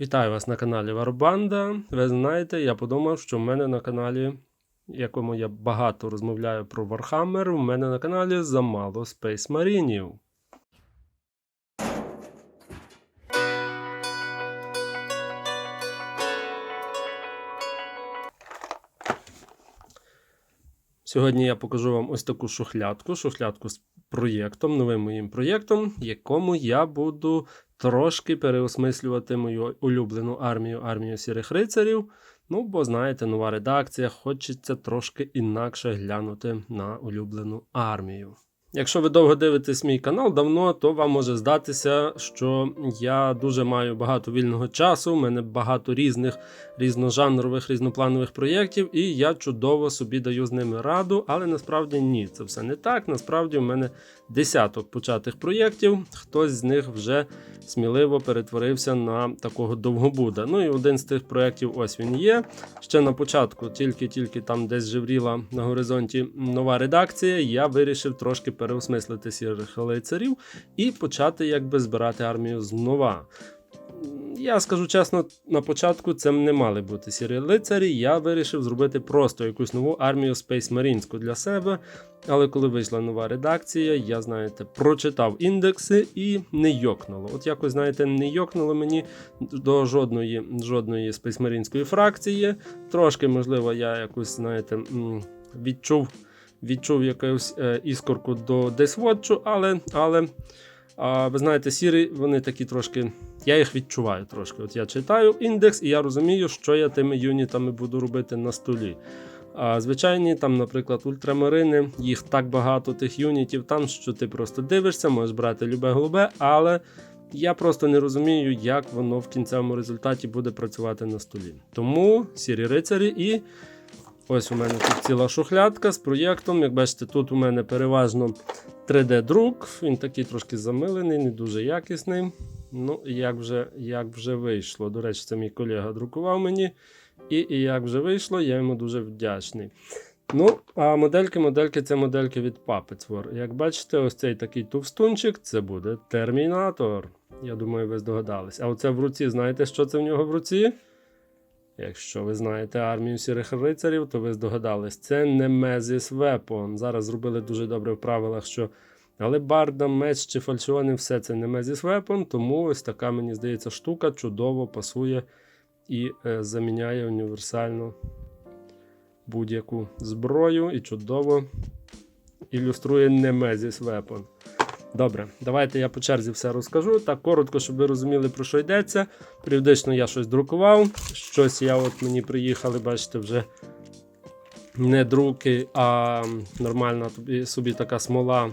Вітаю вас на каналі Варбанда. Ви знаєте, я подумав, що в мене на каналі, якому я багато розмовляю про Warhammer, у мене на каналі замало Space Марінів. Сьогодні я покажу вам ось таку шухлядку, шухлядку з проєктом, новим моїм проєктом, якому я буду трошки переосмислювати мою улюблену армію, армію сірих рицарів. Ну, бо знаєте, нова редакція, хочеться трошки інакше глянути на улюблену армію. Якщо ви довго дивитесь мій канал давно, то вам може здатися, що я дуже маю багато вільного часу. У мене багато різних різножанрових, різнопланових проєктів, і я чудово собі даю з ними раду, але насправді ні, це все не так. Насправді, у мене десяток початих проєктів. Хтось з них вже сміливо перетворився на такого довгобуда. Ну і один з тих проєктів ось він є. Ще на початку, тільки-тільки там десь живріла на горизонті нова редакція. Я вирішив трошки переосмислити сірих лицарів і почати якби збирати армію знова. Я скажу чесно, на початку це не мали бути сірі лицарі. Я вирішив зробити просто якусь нову армію Space Marines для себе. Але коли вийшла нова редакція, я, знаєте, прочитав індекси і не йокнуло. От якось, знаєте, не йокнуло мені до жодної жодної Space Marines фракції. Трошки, можливо, я якось, знаєте, відчув відчув якусь е, іскорку до Death Watch, але, але а, ви знаєте, сірі, вони такі трошки. Я їх відчуваю трошки. От я читаю індекс, і я розумію, що я тими юнітами буду робити на столі. А звичайні, там, наприклад, ультрамарини, їх так багато тих юнітів, там, що ти просто дивишся, можеш брати любе голубе, але я просто не розумію, як воно в кінцевому результаті буде працювати на столі. Тому сірі рицарі і. Ось у мене тут ціла шухлядка з проєктом. Як бачите, тут у мене переважно 3D-друк. Він такий трошки замилений, не дуже якісний. Ну, як вже як вже вийшло. До речі, це мій колега друкував мені. І, і як вже вийшло, я йому дуже вдячний. Ну, а модельки, модельки це модельки від Puppets. Як бачите, ось цей такий товстунчик це буде термінатор. Я думаю, ви здогадались. А оце в руці, знаєте, що це в нього в руці? Якщо ви знаєте армію сірих рицарів, то ви здогадались, це Nemesis Weapon. Зараз зробили дуже добре в правилах, що алебарда, меч чи фальшіони, все це Nemesis Weapon, тому ось така, мені здається, штука чудово пасує і е, заміняє універсальну будь-яку зброю і чудово ілюструє Nemesis Weapon. Добре, давайте я по черзі все розкажу. Так коротко, щоб ви розуміли, про що йдеться. Періодично я щось друкував. Щось я от мені приїхали, бачите, вже не друки, а нормальна собі така смола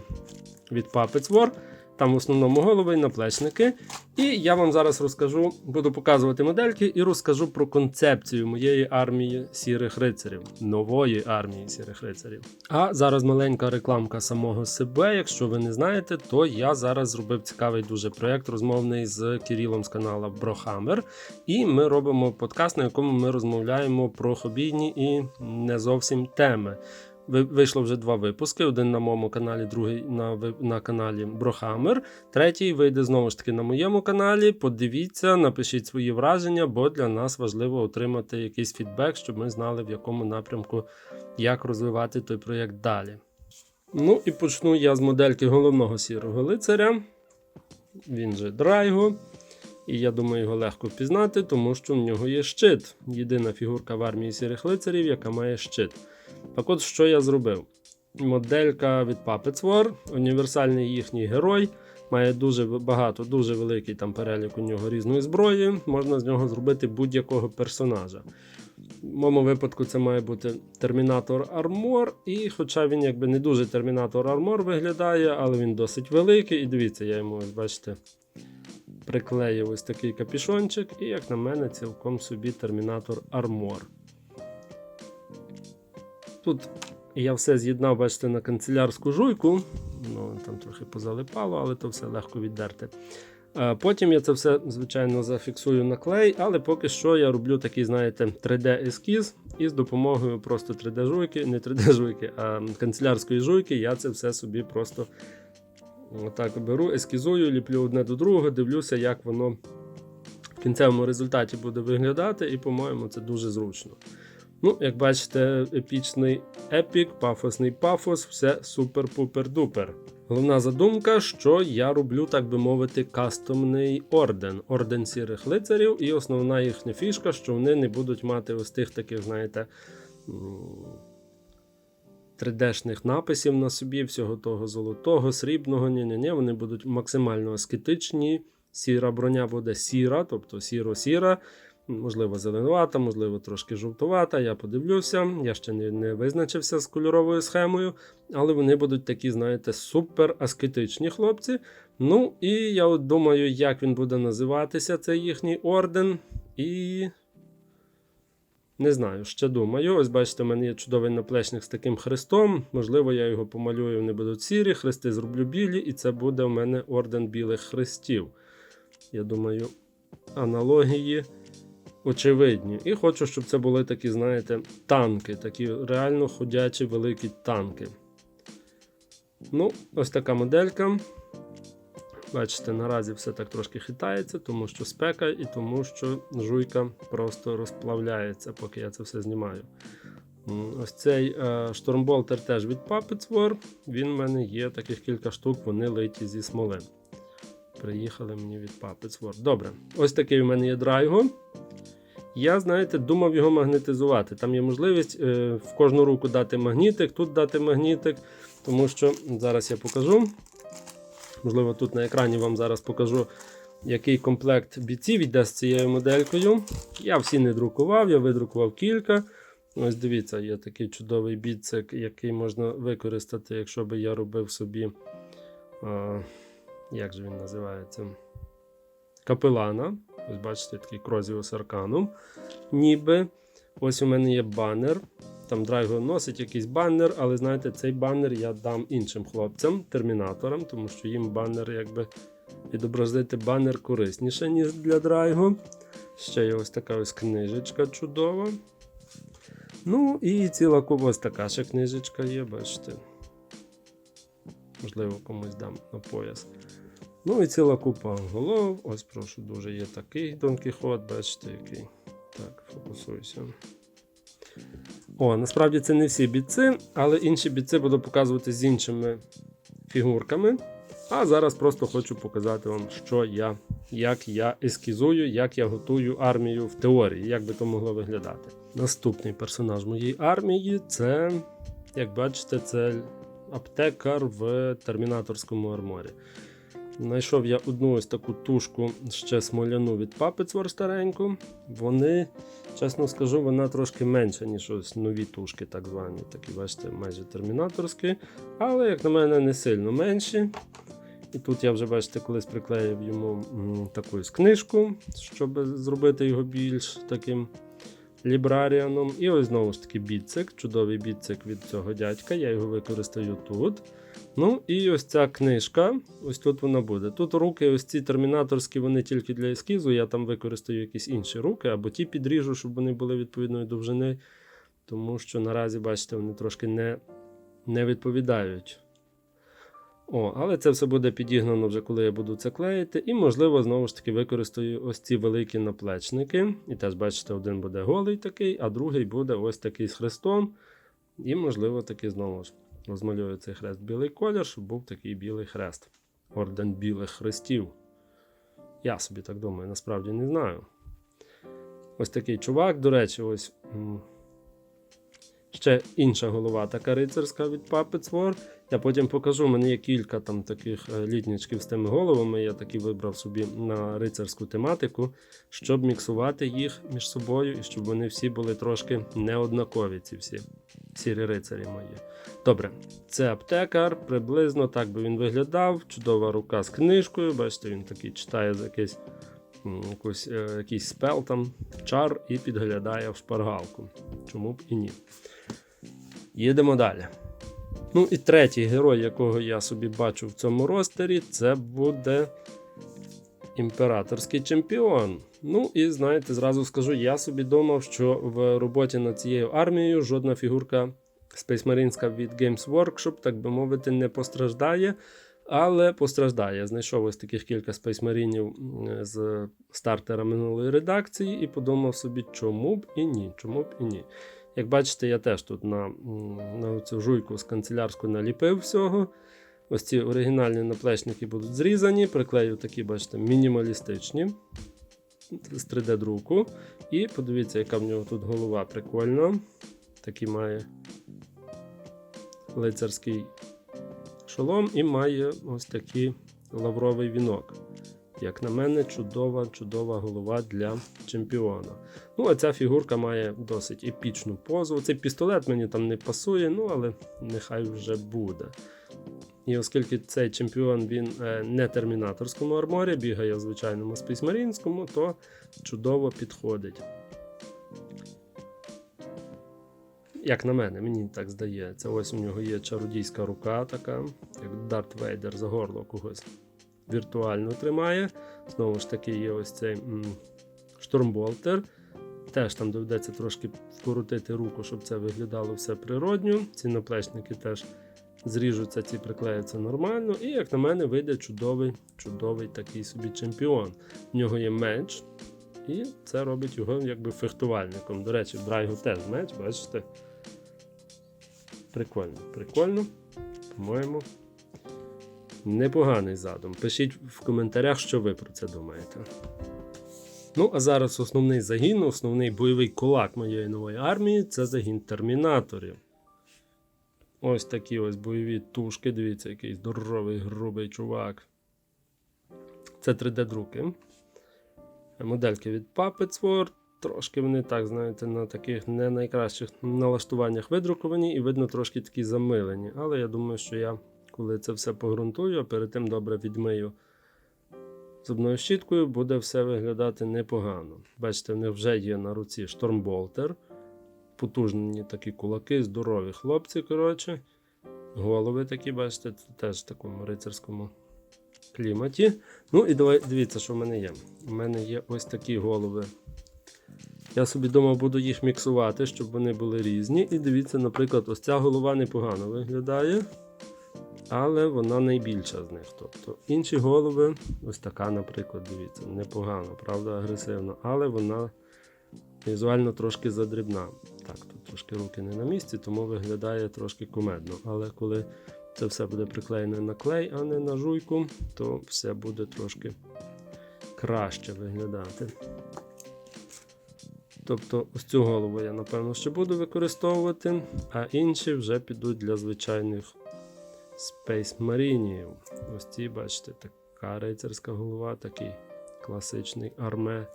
від Puppets War. Там в основному голови наплечники. І я вам зараз розкажу, буду показувати модельки і розкажу про концепцію моєї армії сірих рицарів, нової армії сірих рицарів. А зараз маленька рекламка самого себе. Якщо ви не знаєте, то я зараз зробив цікавий дуже проєкт, розмовний з Кирилом з каналу Брохаммер. І ми робимо подкаст, на якому ми розмовляємо про хобійні і не зовсім теми. Ви- Вийшло вже два випуски: один на моєму каналі, другий на, на каналі Брохаммер. Третій вийде знову ж таки на моєму каналі. Подивіться, напишіть свої враження, бо для нас важливо отримати якийсь фідбек, щоб ми знали, в якому напрямку як розвивати той проєкт далі. Ну і почну я з модельки головного сірого лицаря. Він же Драйго. І я думаю, його легко впізнати, тому що в нього є щит. Єдина фігурка в армії сірих лицарів, яка має щит. Так от, що я зробив? Моделька від Puppets War, універсальний їхній герой. Має дуже багато, дуже великий там перелік у нього різної зброї. Можна з нього зробити будь-якого персонажа. В моєму випадку це має бути Термінатор Армор. І хоча він якби не дуже Термінатор Армор виглядає, але він досить великий. І дивіться, я йому, бачите, приклеїв ось такий капішончик, і, як на мене, цілком собі Термінатор Армор. Тут я все з'єднав, бачите, на канцелярську жуйку. Ну, там трохи позалипало, але то все легко віддерти. Е, Потім я це все, звичайно, зафіксую на клей, але поки що я роблю такий, знаєте, 3D-ескіз, і з допомогою просто 3D-жуйки, не 3D-жуйки, а канцелярської жуйки, я це все собі просто отак беру, ескізую, ліплю одне до другого, дивлюся, як воно в кінцевому результаті буде виглядати, і, по-моєму, це дуже зручно. Ну, як бачите, епічний епік, пафосний пафос, все супер-пупер-дупер. Головна задумка, що я роблю, так би мовити, кастомний орден, орден сірих лицарів, і основна їхня фішка, що вони не будуть мати ось тих таких, знаєте, 3D-шних написів на собі, всього того золотого, срібного. Ні-ні-ні, вони будуть максимально аскетичні. Сіра броня буде сіра, тобто сіро-сіра. Можливо, зеленувата, можливо, трошки жовтувата. Я подивлюся. Я ще не, не визначився з кольоровою схемою, але вони будуть такі, знаєте, супер аскетичні хлопці. Ну, і я от думаю, як він буде називатися, цей їхній орден. І. Не знаю, ще думаю. Ось бачите, у мене є чудовий наплечник з таким хрестом. Можливо, я його помалюю, вони будуть сірі, хрести зроблю білі, і це буде у мене орден білих хрестів. Я думаю, аналогії очевидні. І хочу, щоб це були такі, знаєте, танки, такі реально ходячі великі танки. Ну, ось така моделька. Бачите, наразі все так трошки хитається, тому що спека і тому що жуйка просто розплавляється, поки я це все знімаю. Ось цей е, штормболтер теж від Puppets War. Він в мене є таких кілька штук, вони литі зі смоли. Приїхали мені від Puppets War. Добре, ось такий у мене є драйго. Я, знаєте, думав його магнетизувати. Там є можливість е, в кожну руку дати магнітик, тут дати магнітик, тому що зараз я покажу. Можливо, тут на екрані вам зараз покажу, який комплект бійців йде з цією моделькою. Я всі не друкував, я видрукував кілька. Ось дивіться, є такий чудовий біцик, який можна використати, якщо би я робив собі. А, як же він називається? Капелана. Ось бачите, такий крозіус арканум. Ніби. Ось у мене є банер. Там Драйго носить якийсь банер, але знаєте, цей банер я дам іншим хлопцям, термінаторам, тому що їм банер, якби відобразити банер корисніше, ніж для Драйго. Ще є ось така ось книжечка чудова. Ну і ціла ось така ще книжечка є, бачите. Можливо, комусь дам на пояс. Ну і ціла купа голов. Ось прошу дуже є такий Дон Кіхот, бачите, який. Так, фокусуйся. О, насправді це не всі бійці, але інші бійці буду показувати з іншими фігурками. А зараз просто хочу показати вам, що я, як я ескізую, як я готую армію в теорії, як би то могло виглядати. Наступний персонаж моєї армії це, як бачите, це аптекар в термінаторському арморі. Знайшов я одну ось таку тушку ще смоляну від Puppets стареньку. Вони, чесно скажу, вона трошки менша, ніж ось нові тушки, так звані. Такі, бачите, майже термінаторські. Але, як на мене, не сильно менші. І тут я вже, бачите, колись приклеїв йому таку книжку, щоб зробити його більш таким лібраріаном. І ось знову ж таки біцик, чудовий біцик від цього дядька. Я його використаю тут. Ну і ось ця книжка, ось тут вона буде. Тут руки, ось ці термінаторські, вони тільки для ескізу. Я там використаю якісь інші руки, або ті підріжу, щоб вони були відповідної довжини. Тому що наразі, бачите, вони трошки не, не відповідають. О, але це все буде підігнано вже, коли я буду це клеїти. І, можливо, знову ж таки використаю ось ці великі наплечники. І теж, бачите, один буде голий такий, а другий буде ось такий з хрестом. І, можливо, таки знову ж розмалюю цей хрест білий колір, щоб був такий білий хрест. Орден білих хрестів. Я собі так думаю, насправді не знаю. Ось такий чувак, до речі, ось. Ще інша голова, така рицарська від Puppets War. Я потім покажу, у мене є кілька там таких е, літнічків з тими головами. Я такі вибрав собі на рицарську тематику, щоб міксувати їх між собою і щоб вони всі були трошки неоднакові, ці всі сірі рицарі мої. Добре, це аптекар, приблизно так би він виглядав. Чудова рука з книжкою. Бачите, він такий читає якийсь, якусь, е, якийсь спел там, чар і підглядає в шпаргалку. Чому б і ні. Їдемо далі. Ну і третій герой, якого я собі бачу в цьому ростері, це буде імператорський чемпіон. Ну і знаєте, зразу скажу, я собі думав, що в роботі над цією армією жодна фігурка Marine від Games Workshop, так би мовити, не постраждає. Але постраждає. Знайшов ось таких кілька спейсмарінів з стартера минулої редакції і подумав собі, чому б і ні. Чому б і ні. Як бачите, я теж тут на, на цю жуйку з канцелярську наліпив всього. Ось ці оригінальні наплечники будуть зрізані, приклею такі, бачите, мінімалістичні з 3D-друку. І подивіться, яка в нього тут голова прикольна. Такий має лицарський шолом і має ось такий лавровий вінок. Як на мене, чудова, чудова голова для чемпіона. Ну, а ця фігурка має досить епічну позу. Цей пістолет мені там не пасує, ну але нехай вже буде. І оскільки цей чемпіон він е, не термінаторському арморі, бігає в звичайному спейсмарінському, то чудово підходить. Як на мене, мені так здається. Ось у нього є чародійська рука, така, як Дарт Вейдер за горло когось віртуально тримає. Знову ж таки, є ось цей штурмболтер. Теж там доведеться трошки вкоротити руку, щоб це виглядало все природньо. Ці наплечники теж зріжуться, ці приклеються нормально. І, як на мене, вийде чудовий, чудовий такий собі чемпіон. В нього є меч, і це робить його якби фехтувальником. До речі, в Драйгу теж меч, бачите. Прикольно, прикольно. По-моєму, непоганий задум. Пишіть в коментарях, що ви про це думаєте. Ну, а зараз основний загін, основний бойовий кулак моєї нової армії це загін термінаторів. Ось такі ось бойові тушки. Дивіться, який здоровий, грубий чувак. Це 3D-друки. Модельки від Puppets World. Трошки вони так, знаєте, на таких не найкращих налаштуваннях видруковані і видно трошки такі замилені. Але я думаю, що я, коли це все погрунтую, перед тим добре відмию зубною щіткою, буде все виглядати непогано. Бачите, в них вже є на руці штормболтер. Потужні такі кулаки, здорові хлопці, коротше. Голови такі, бачите, теж в такому рицарському кліматі. Ну і давай, дивіться, що в мене є. У мене є ось такі голови. Я собі думав, буду їх міксувати, щоб вони були різні. І дивіться, наприклад, ось ця голова непогано виглядає, але вона найбільша з них. Тобто інші голови, ось така, наприклад, дивіться, непогано, правда, агресивна, але вона візуально трошки задрібна. Так, тут трошки руки не на місці, тому виглядає трошки кумедно. Але коли це все буде приклеєне на клей, а не на жуйку, то все буде трошки краще виглядати. Тобто ось цю голову я, напевно, ще буду використовувати, а інші вже підуть для звичайних Space Marine. Ось ці, бачите, така рицарська голова, такий класичний арме,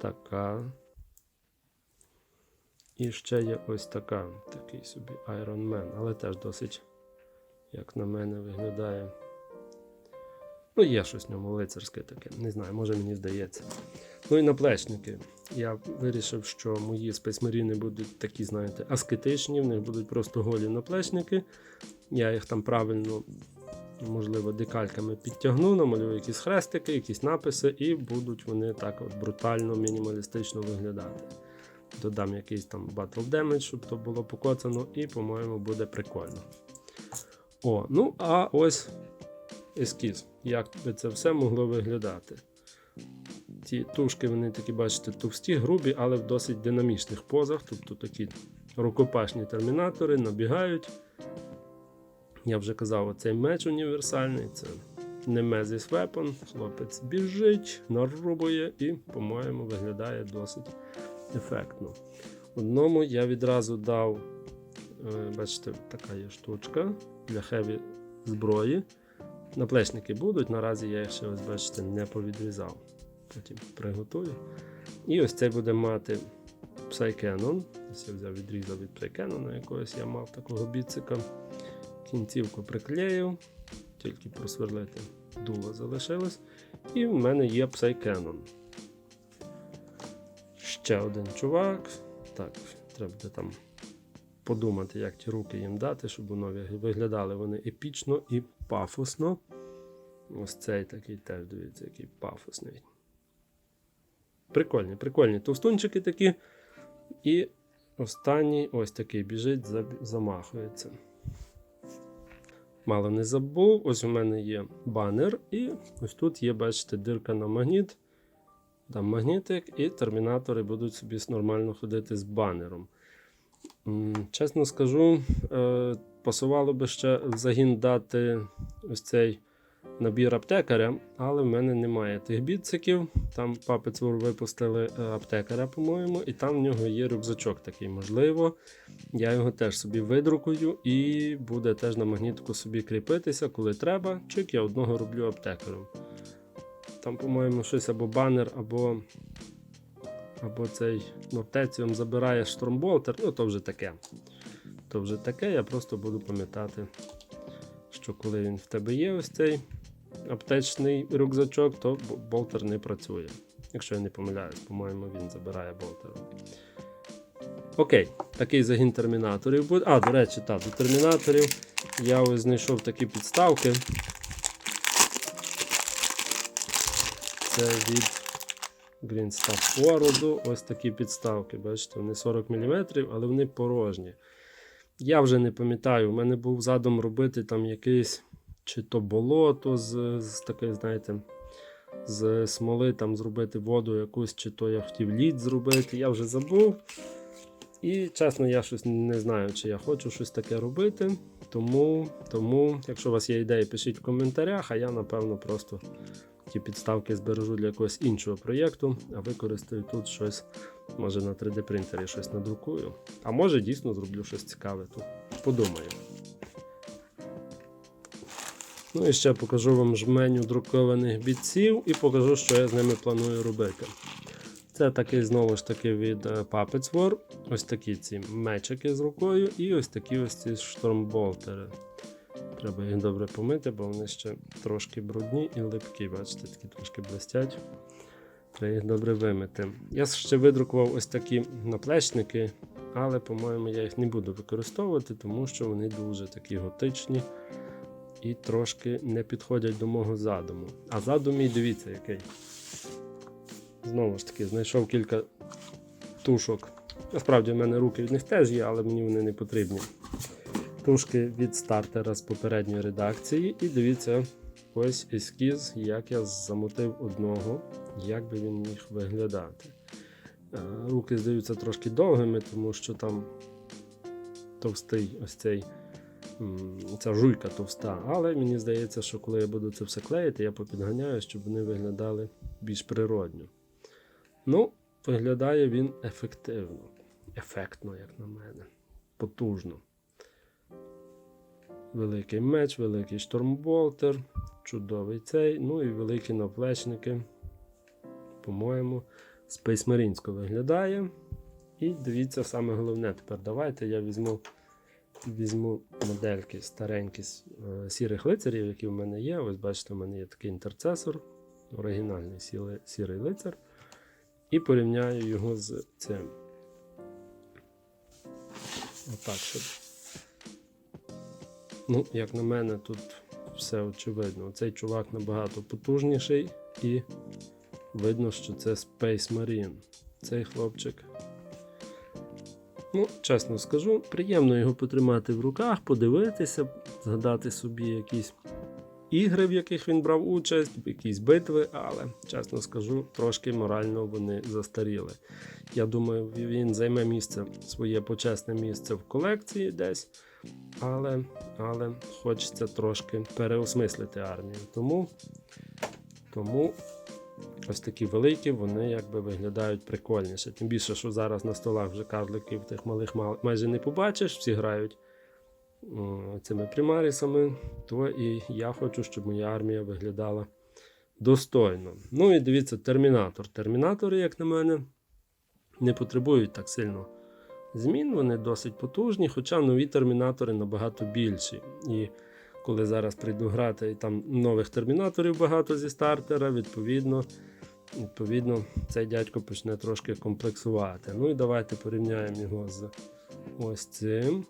така. І ще є ось така, такий собі Iron Man, але теж досить, як на мене, виглядає. Ну, є щось в ньому лицарське таке, не знаю, може мені здається. Ну і наплечники. Я вирішив, що мої спецмаріни будуть такі, знаєте, аскетичні, в них будуть просто голі наплечники. Я їх там правильно, можливо, декальками підтягну, намалюю якісь хрестики, якісь написи, і будуть вони так от брутально, мінімалістично виглядати. Додам якийсь там Battle Damage, щоб то було покоцано, і, по-моєму, буде прикольно. О, ну а ось ескіз. Як би це все могло виглядати. Ці тушки, вони такі, бачите, товсті, грубі, але в досить динамічних позах. Тобто такі рукопашні термінатори набігають. Я вже казав, оцей меч універсальний це Nemesis Weapon. Хлопець біжить, нарубує і, по-моєму, виглядає досить ефектно. Одному я відразу дав, е, бачите, така є штучка для хеві зброї. Наплечники будуть, наразі я їх ще ось, бачите, не повідрізав. Потім приготую. І ось цей буде мати Psycanon. Ось я взяв відрізав від Psycanon, якогось я мав такого біцика. Кінцівку приклеїв, тільки просверлити дуло залишилось. І в мене є Psycanon. Ще один чувак. Так, треба буде там подумати, як ті руки їм дати, щоб воно виглядали вони епічно і пафосно. Ось цей такий теж, дивіться, який пафосний. Прикольні, прикольні товстунчики такі. І останній ось такий біжить, замахується. мало не забув. Ось у мене є банер, і ось тут є, бачите, дирка на магніт. Там магнітик, і термінатори будуть собі нормально ходити з банером. Чесно скажу, е, пасувало би ще в загін дати ось цей набір аптекаря, але в мене немає тих біциків. Там папецвур випустили е, аптекаря, по-моєму, і там в нього є рюкзачок такий. Можливо, я його теж собі видрукую і буде теж на магнітку собі кріпитися, коли треба. Чик, я одного роблю аптекарем. Там, по-моєму, щось або банер, або. Або цей ну, аптеці вам забирає штормболтер, ну то вже таке. То вже таке, я просто буду пам'ятати, що коли він в тебе є, ось цей аптечний рюкзачок, то болтер не працює. Якщо я не помиляюсь, по-моєму, він забирає болтер. Окей, такий загін термінаторів буде. А, до речі, так, до термінаторів я ось знайшов такі підставки. Це від Green Stuff World. Ось такі підставки. Бачите, вони 40 мм, але вони порожні. Я вже не пам'ятаю, у мене був задум робити там якийсь чи то болото з, з такої, знаєте, з смоли там зробити воду якусь, чи то я хотів лід зробити. Я вже забув. І чесно, я щось не знаю, чи я хочу щось таке робити. Тому, тому, якщо у вас є ідеї, пишіть в коментарях, а я напевно просто ті підставки збережу для якогось іншого проєкту, а використаю тут щось, може на 3D принтері щось надрукую. А може дійсно зроблю щось цікаве тут. Подумаю. Ну і ще покажу вам жменю друкованих бітців і покажу, що я з ними планую робити. Це такий знову ж таки від е, Puppets War. Ось такі ці мечики з рукою, і ось такі ось ці штормболтери. Треба їх добре помити, бо вони ще трошки брудні і липкі, бачите, такі трошки блестять. Треба їх добре вимити. Я ще видрукував ось такі наплечники, але, по-моєму, я їх не буду використовувати, тому що вони дуже такі готичні і трошки не підходять до мого задуму. А задум мій дивіться який. Знову ж таки, знайшов кілька тушок. Насправді в мене руки від них теж є, але мені вони не потрібні. Тушки від стартера з попередньої редакції. І дивіться, ось ескіз, як я замотив одного, як би він міг виглядати. Е, Руки здаються трошки довгими, тому що там товстий ось цей. Ця жуйка товста, але мені здається, що коли я буду це все клеїти, я попідганяю, щоб вони виглядали більш природньо. Ну, виглядає він ефективно. Ефектно, як на мене. Потужно. Великий меч, великий штормболтер, чудовий цей, ну і великі наплечники. По-моєму, Marines виглядає. І дивіться, саме головне, тепер давайте я візьму, візьму модельки старенькі е, сірих лицарів, які в мене є. Ось бачите, у мене є такий інтерцесор, оригінальний сіле- сірий лицар. І порівняю його з цим. Отак, щоб. Ну, як на мене, тут все очевидно. Цей чувак набагато потужніший і видно, що це Space Marine. Цей хлопчик. Ну, чесно скажу, приємно його потримати в руках, подивитися, згадати собі якісь ігри, в яких він брав участь, якісь битви, але, чесно скажу, трошки морально вони застаріли. Я думаю, він займе місце, своє почесне місце в колекції десь, але, але хочеться трошки переосмислити армію. Тому, тому ось такі великі, вони якби виглядають прикольніше. Тим більше, що зараз на столах вже карликів тих малих майже не побачиш, всі грають цими примарісами, то і я хочу, щоб моя армія виглядала достойно. Ну і дивіться, термінатор. Термінатори, як на мене, не потребують так сильно змін, вони досить потужні, хоча нові термінатори набагато більші. І коли зараз прийду грати, і там нових термінаторів багато зі стартера, відповідно, відповідно, цей дядько почне трошки комплексувати. Ну і давайте порівняємо його з ось цим.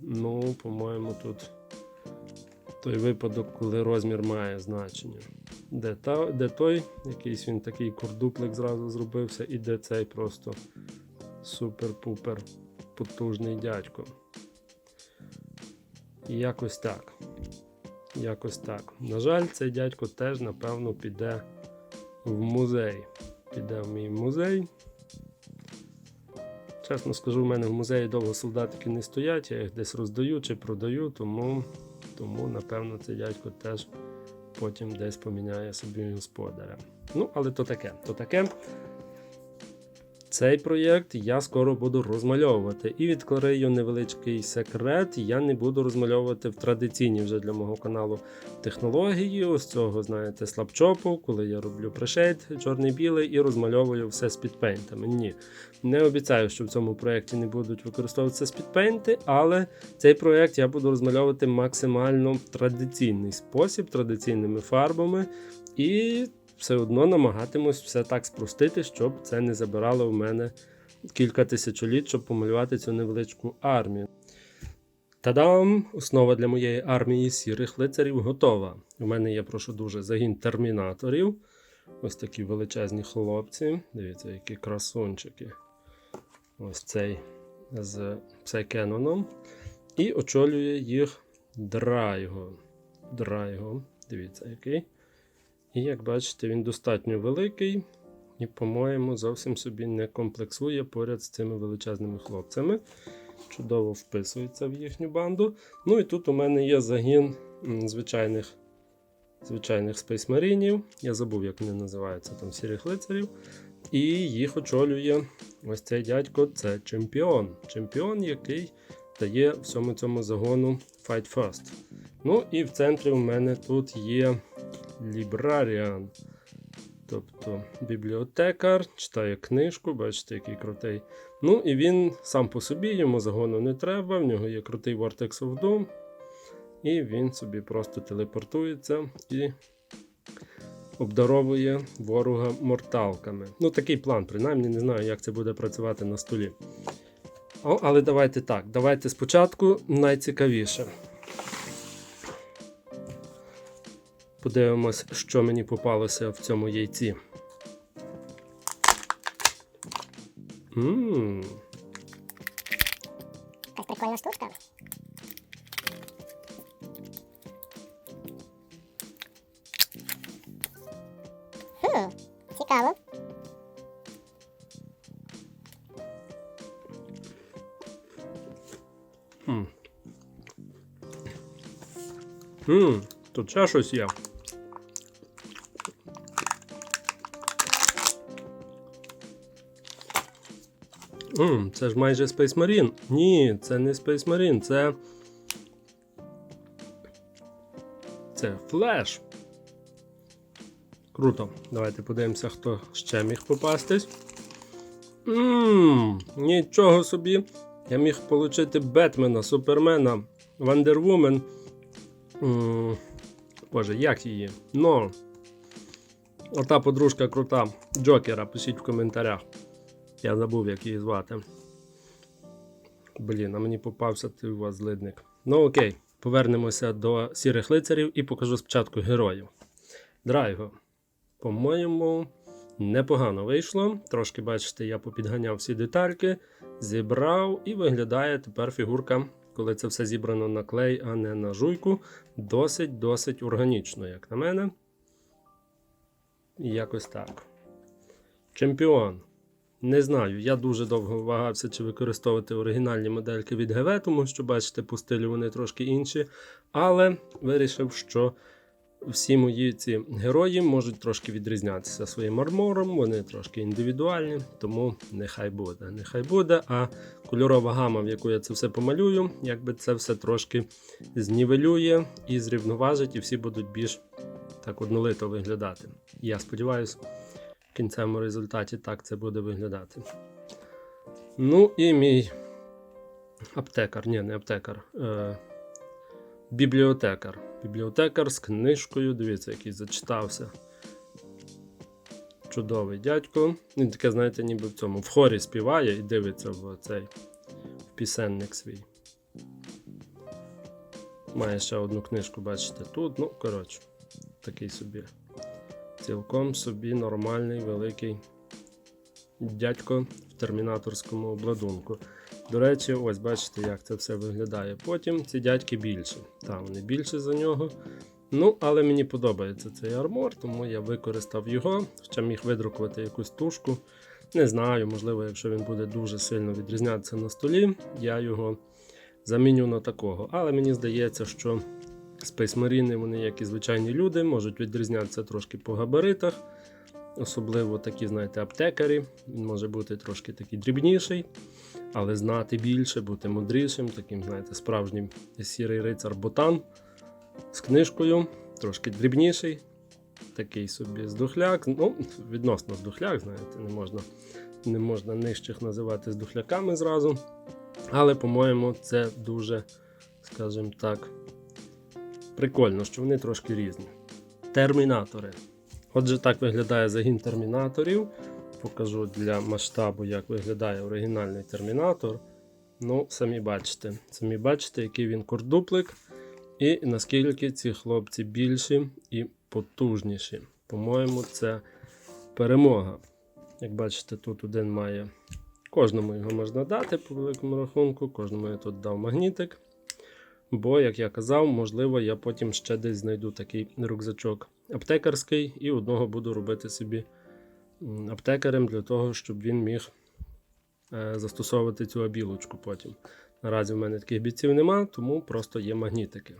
Ну, по-моєму, тут той випадок, коли розмір має значення. Де, та, де той, якийсь він такий кордуплик зразу зробився, і де цей просто супер-пупер потужний дядько. І якось так. Якось так. На жаль, цей дядько теж, напевно, піде в музей. Піде в мій музей. Чесно скажу, в мене в музеї довго солдатики не стоять, я їх десь роздаю чи продаю, тому, тому напевно, цей дядько теж потім десь поміняє собі господаря. Ну, але то таке, то таке. Цей проєкт я скоро буду розмальовувати. І відкрию невеличкий секрет. Я не буду розмальовувати в традиційній вже для мого каналу технології. Ось цього, знаєте, слабчопу, коли я роблю прешейд чорний-білий і розмальовую все з підпейнтами. Ні. Не обіцяю, що в цьому проєкті не будуть використовуватися спідпейнти, але цей проєкт я буду розмальовувати максимально в традиційний спосіб, традиційними фарбами. І все одно намагатимусь все так спростити, щоб це не забирало в мене кілька тисячоліть, щоб помалювати цю невеличку армію. Та-дам! Основа для моєї армії сірих лицарів готова. У мене є, прошу дуже, загін термінаторів. Ось такі величезні хлопці. Дивіться, які красунчики. Ось цей з Псайкеноном. І очолює їх Драйго. Драйго. Дивіться, який. І як бачите, він достатньо великий і, по-моєму, зовсім собі не комплексує поряд з цими величезними хлопцями. Чудово вписується в їхню банду. Ну і тут у мене є загін звичайних звичайних спейсмарінів. Я забув, як вони називаються там сірих лицарів. І їх очолює ось цей дядько це чемпіон. Чемпіон, який дає всьому цьому загону Fight First. Ну і в центрі у мене тут є Librarian. Тобто бібліотекар, читає книжку, бачите, який крутий. Ну і він сам по собі, йому загону не треба, в нього є крутий Vortex of Doom. І він собі просто телепортується і обдаровує ворога морталками. Ну, такий план, принаймні, не знаю, як це буде працювати на столі. О, але давайте так. Давайте спочатку найцікавіше. Подивимось, що мені попалося в цьому яйці. Ммм, Якась прикольна штучка. Хм, цікаво. ммм, тут ще щось є. Це ж майже Space Marine. Ні, це не Space Marine, це. Це Флеш. Круто. Давайте подивимося, хто ще міг попастись. Ммм, нічого собі. Я міг отримати Бетмена, Супермена, Вандервумен. Боже, як її? Ну. Ота подружка крута. Джокера, пишіть в коментарях. Я забув, як її звати. Блін, а мені попався ти у вас злидник. Ну окей, повернемося до сірих лицарів і покажу спочатку героїв. Драйго. По-моєму, непогано вийшло. Трошки, бачите, я попідганяв всі детальки, зібрав і виглядає тепер фігурка, коли це все зібрано на клей, а не на жуйку. Досить-досить органічно, як на мене. Якось так. Чемпіон. Не знаю, я дуже довго вагався, чи використовувати оригінальні модельки від ГВ, тому що, бачите, по стилю вони трошки інші. Але вирішив, що всі мої ці герої можуть трошки відрізнятися своїм армором, вони трошки індивідуальні, тому нехай буде. Нехай буде. А кольорова гама, в яку я це все помалюю, якби це все трошки знівелює і зрівноважить, і всі будуть більш так однолито виглядати. Я сподіваюся кінцевому результаті так це буде виглядати. Ну і мій аптекар, ні, не аптекар. Е, бібліотекар. Бібліотекар з книжкою. Дивіться, який зачитався. Чудовий дядько. Він таке, знаєте, ніби в цьому в хорі співає і дивиться в цей в пісенник свій. Має ще одну книжку, бачите, тут. Ну, коротше, такий собі. Цілком собі нормальний великий дядько в термінаторському обладунку. До речі, ось бачите, як це все виглядає. Потім ці дядьки більші. Та вони більші за нього. Ну, але мені подобається цей армор, тому я використав його, хоча міг видрукувати якусь тушку. Не знаю, можливо, якщо він буде дуже сильно відрізнятися на столі, я його заміню на такого. Але мені здається, що Marine, вони, як і звичайні люди, можуть відрізнятися трошки по габаритах. Особливо такі, знаєте, аптекарі. Він може бути трошки такий дрібніший, але знати більше, бути мудрішим, таким, знаєте, справжнім сірий рицар ботан з книжкою, трошки дрібніший. Такий собі здухляк. Ну, відносно здухляк, знаєте, не можна, не можна нижчих називати здухляками зразу. Але, по-моєму, це дуже, скажімо так, прикольно, що вони трошки різні. Термінатори. Отже, так виглядає загін термінаторів. Покажу для масштабу, як виглядає оригінальний термінатор. Ну, самі бачите, самі бачите, який він кордуплик, і наскільки ці хлопці більші і потужніші. По-моєму, це перемога. Як бачите, тут один має. Кожному його можна дати по великому рахунку, кожному я тут дав магнітик. Бо, як я казав, можливо, я потім ще десь знайду такий рюкзачок аптекарський і одного буду робити собі аптекарем для того, щоб він міг е, застосовувати цю обілочку потім. Наразі в мене таких бійців нема, тому просто є магнітики.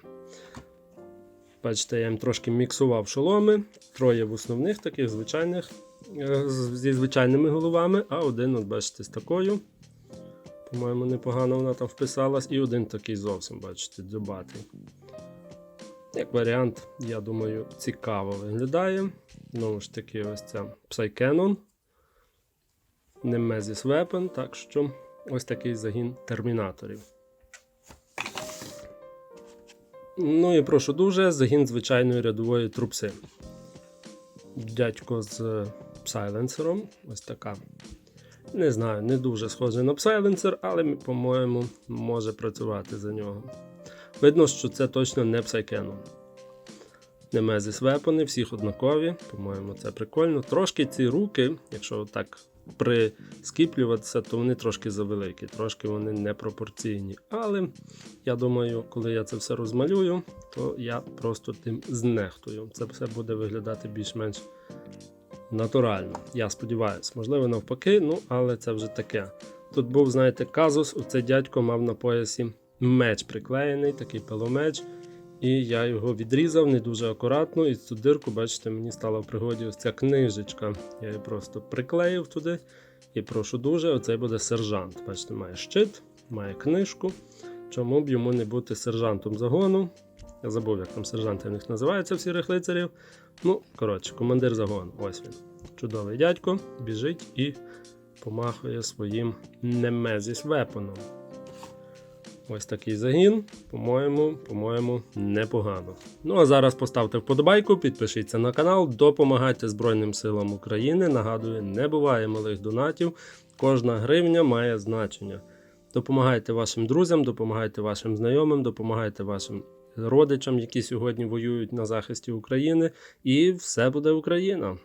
Бачите, я їм трошки міксував шоломи, троє в основних таких звичайних е, зі звичайними головами, а один, от бачите, з такою. По-моєму, непогано вона там вписалась, і один такий зовсім, бачите, дзюбатий. Як варіант, я думаю, цікаво виглядає. Знову ж таки, ось ця Psycanon. Nemesis Weapon, так що ось такий загін термінаторів. Ну і прошу дуже, загін звичайної рядової трупси. Дядько з сайленсером. Ось така. Не знаю, не дуже схожий на сайленсер, але, по-моєму, може працювати за нього. Видно, що це точно не Psycanon. Немезис вепони, всіх однакові. По-моєму, це прикольно. Трошки ці руки, якщо так прискіплюватися, то вони трошки завеликі, трошки вони непропорційні. Але я думаю, коли я це все розмалюю, то я просто тим знехтую. Це все буде виглядати більш-менш натурально. Я сподіваюся, можливо, навпаки, ну але це вже таке. Тут був, знаєте, казус, оцей дядько мав на поясі меч приклеєний, такий пиломеч. І я його відрізав не дуже акуратно, і цю дирку, бачите, мені стала в пригоді ось ця книжечка. Я її просто приклеїв туди. І прошу дуже, оцей буде сержант. Бачите, має щит, має книжку. Чому б йому не бути сержантом загону? Я забув, як там сержанти в них називаються в сірих лицарів. Ну, коротше, командир загону. Ось він. Чудовий дядько, біжить і помахує своїм немезіс вепоном. Ось такий загін, по-моєму, по-моєму, непогано. Ну а зараз поставте вподобайку, підпишіться на канал, допомагайте Збройним силам України. Нагадую, не буває малих донатів. Кожна гривня має значення. Допомагайте вашим друзям, допомагайте вашим знайомим, допомагайте вашим родичам, які сьогодні воюють на захисті України. І все буде Україна!